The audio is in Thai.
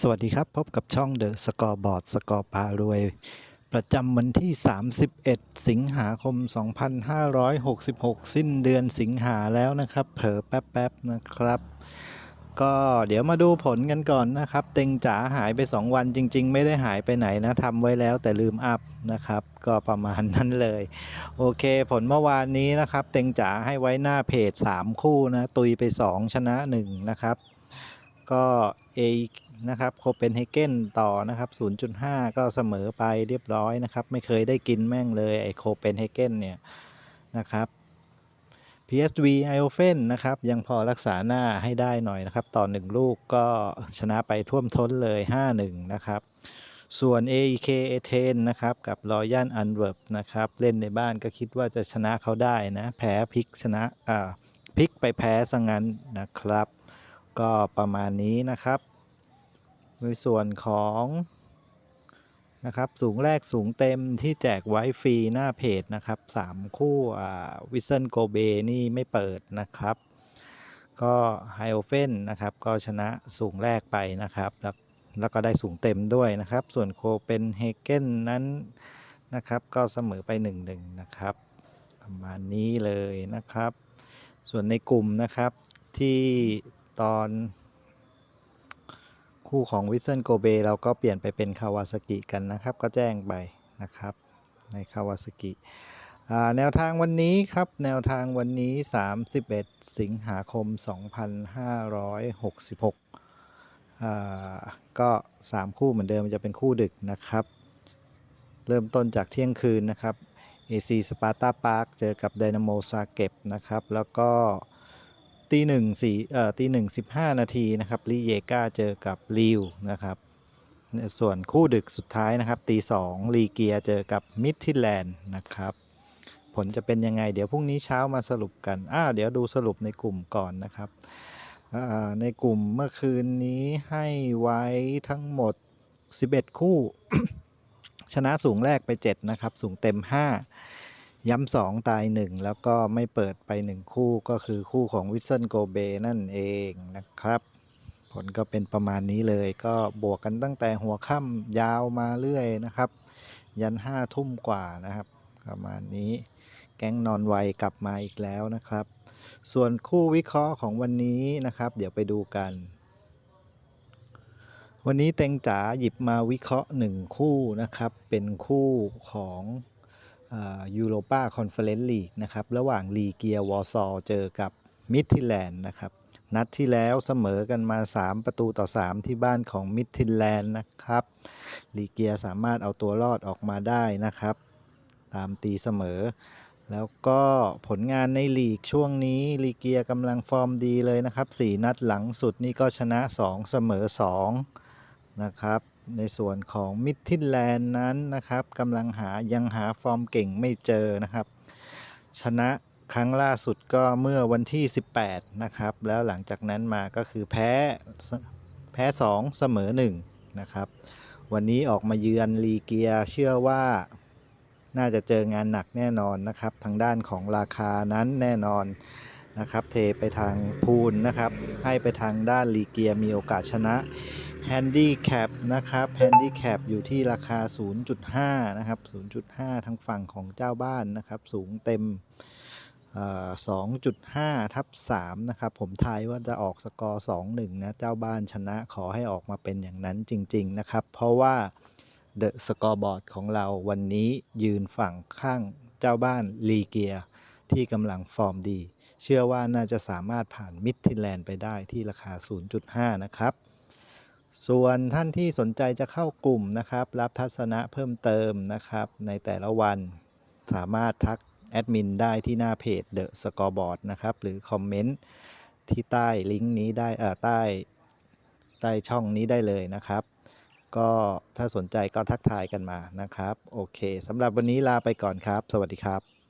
สวัสดีครับ พบกับช่อง The Scoreboard สกอร์พารวย ประจำวันที่ 31 สิงหาคม 2566 สิ้นเดือนสิงหาแล้วนะครับ เผลอแป๊บๆนะครับ ก็เดี๋ยวมาดูผลกันก่อนนะครับ เต็งจ๋าหายไป 2 วันจริง ๆ ไม่ได้หายไปไหนนะทำไว้แล้วแต่ลืมอัพนะครับ ก็ประมาณนั้นเลย โอเคผลเมื่อวานนี้นะครับ เต็งจ๋าให้ไว้หน้าเพจ 3 คู่นะ ตุยไป 2 ชนะ 1 นะครับก็ เอนะครับโคเปนเฮเกนต่อนะครับ 0.5 ก็เสมอไปเรียบร้อยนะครับ ไม่เคยได้กินแม่งเลยไอโคเปนเฮเกนเนี่ยนะครับ PSV i o f e n นะครับยังพอรักษาหน้าให้ได้หน่อยนะครับ ต่อ 1 ลูกก็ชนะไปท่วมท้นเลย 5-1 นะครับ ส่วน AEK a t e n นะครับกับ Royal Antwerp นะครับเล่นในบ้านก็คิดว่าจะชนะเขาได้นะ แพ้พลิกชนะอ่าพลิกไปแพ้ซะงั้นนะครับ ก็ประมาณนี้นะครับ ในส่วนของนะครับสูงแรกสูงเต็มที่แจกไว้ฟรีหน้าเพจนะครับ 3 คู่วิสเซนโกเบนี่ไม่เปิดนะครับ ก็ไฮโอเฟนนะครับ ก็ชนะสูงแรกไปนะครับ แล้วแล้วก็ได้สูงเต็มด้วยนะครับ ส่วนโคเปนเฮเกนนั้นนะครับ ก็เสมอไป1-1นะครับ ประมาณนี้เลยนะครับ ส่วนในกลุ่มนะครับที่ ตอนคู่ของวิสเซนโกเบเราก็เปลี่ยนไปเป็นคาวาสกิกันนะครับ ก็แจ้งไปนะครับในคาวาสกิแนวทางวันนี้ครับ แนวทางวันนี้ 31 สิงหาคม 2566 ก็ 3 คู่เหมือนเดิมจะเป็นคู่ดึกนะครับ เริ่มต้นจากเที่ยงคืนนะครับ AC สปาร์ตาพาร์คเจอกับไดนาโมซาเก็บนะครับ แล้วก็ ตีหนึ่งสี่เอ่อตีหนึ่งสิบห้านาทีนะครับลีเยกาเจอกับลิวนะครับส่วนคู่ดึกสุดท้ายนะครับตีสองลีเกียเจอกับมิดทิแลนด์นะครับ ผลจะเป็นยังไง เดี๋ยวพรุ่งนี้เช้ามาสรุปกันอ้าวเดี๋ยวดูสรุปในกลุ่มก่อนนะครับในกลุ่มเมื่อคืนนี้ให้ไว้ทั้งหมด 11 คู่ ชนะสูงแรกไป 7 นะครับ สูงเต็ม 5 ย้ำสองตาย1แล้วก็ไม่เปิดไป1คู่ก็คือคู่ของวิสเซนโกเบนั่นเองนะครับ ผลก็เป็นประมาณนี้เลยก็บวกกันตั้งแต่หัวค่ำยาวมาเรื่อยนะครับ ยันห้าทุ่มกว่านะครับ ประมาณนี้แก๊งนอนไวกลับมาอีกแล้วนะครับ ส่วนคู่วิเคราะห์ของวันนี้นะครับ เดี๋ยวไปดูกัน วันนี้เต็งจ๋าหยิบมาวิเคราะห์1คู่นะครับ เป็นคู่ของ ยูโรปาคอนเฟอเรนซ์ลีกนะครับระหว่างลีเกียวอร์ซอเจอกับมิดทิแลนด์นะครับนัดที่แล้วเสมอกันมา 3 ประตูต่อ 3 ที่บ้านของมิดทิแลนด์นะครับลีเกียสามารถเอาตัวรอดออกมาได้นะครับ ตามตีเสมอ แล้วก็ผลงานในลีกช่วงนี้ลีเกียกำลังฟอร์มดีเลยนะครับ 4 นัดหลังสุดนี่ก็ชนะ 2 เสมอ 2 นะครับ ในส่วนของมิดทิแลนด์นั้นนะครับกำลังหายังหาฟอร์มเก่งไม่เจอนะครับ ชนะครั้งล่าสุดก็เมื่อวันที่ 18 นะครับ แล้วหลังจากนั้นมาก็คือแพ้แพ้ 2 เสมอ 1 นะครับ วันนี้ออกมาเยือนลีเกียเชื่อว่าน่าจะเจองานหนักแน่นอนนะครับ ทางด้านของราคานั้นแน่นอนนะครับ เทไปทางพูนนะครับ ให้ไปทางด้านลีเกียมีโอกาสชนะ แฮนดี้แคปนะครับแฮนดี้แคปอยู่ที่ราคา 0.5 นะครับ 0.5 ทางฝั่งของเจ้าบ้านนะครับ สูงเต็ม 2.5 ทับ 3 นะครับ ผมทายว่าจะออกสกอร์ 2-1 นะ เจ้าบ้านชนะขอให้ออกมาเป็นอย่างนั้นจริง ๆ นะครับ เพราะว่าเดอะสกอร์บอร์ดของเราวันนี้ยืนฝั่งข้างเจ้าบ้านลีเกียที่กำลังฟอร์มดี เชื่อว่าน่าจะสามารถผ่านมิดทินแลนด์ไปได้ที่ราคา 0.5 นะครับ ส่วนท่านที่สนใจจะเข้ากลุ่มนะครับ รับทัศนะเพิ่มเติมนะครับ ในแต่ละวันสามารถทักแอดมินได้ที่หน้าเพจ The Scoreboard นะครับ หรือคอมเมนต์ที่ใต้ลิงก์นี้ได้เอ่อใต้ใต้ช่องนี้ได้เลยนะครับ ก็ถ้าสนใจก็ทักทายกันมานะครับ โอเคสำหรับวันนี้ลาไปก่อนครับ สวัสดีครับ